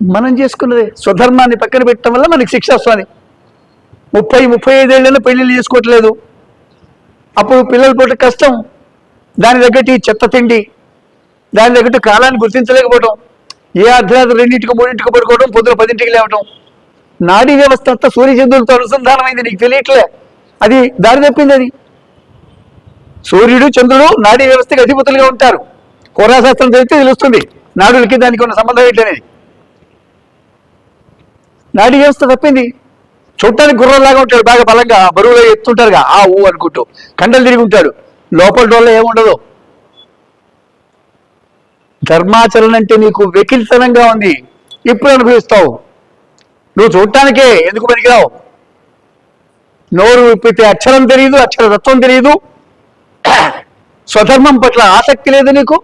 మనం చేసుకున్నది స్వధర్మాన్ని పక్కన పెట్టడం వల్ల మనకి శిక్ష వస్తుంది. ముప్పై ముప్పై ఐదేళ్ళలో పెళ్ళిళ్ళు చేసుకోవట్లేదు. అప్పుడు పిల్లల పూట కష్టం. దాని తగ్గట్టు చెత్త తిండి దాని తగ్గట్టు కాలాన్ని గుర్తించలేకపోవడం ఏ అర్ధరాత్రి రెండింటికి మూడింటికి పడుకోవడం పొద్దున పదింటికి లేవటం. నాడీ వ్యవస్థ అంతా సూర్యచంద్రులతో అనుసంధానమైంది నీకు తెలియట్లే. అది దారి తప్పింది అది. సూర్యుడు చంద్రుడు నాడీ వ్యవస్థకి అధిపతులుగా ఉంటారు. కోరాశాస్త్రం చదివితే తెలుస్తుంది. నాడులకి దానికి ఉన్న సంబంధం ఏంటనేది. నాడీ వ్యవస్థ తప్పింది. చూడటానికి గుర్రంలాగా ఉంటాడు బాగా బలంగా బరువులో ఎత్తుంటారుగా ఆ ఊ అనుకుంటూ. కండలు తిరిగి ఉంటాడు. లోపల డోళ్ళ ఏముండదు? ధర్మాచరణ అంటే నీకు వెకిలితనంగా ఉంది. ఇప్పుడు అనుభవిస్తావు. నువ్వు చూడటానికే ఎందుకు పనికిరావు? నోరు విప్పితే అక్షరం తెలియదు అక్షర తత్వం తెలియదు స్వధర్మం పట్ల ఆసక్తి లేదు నీకు?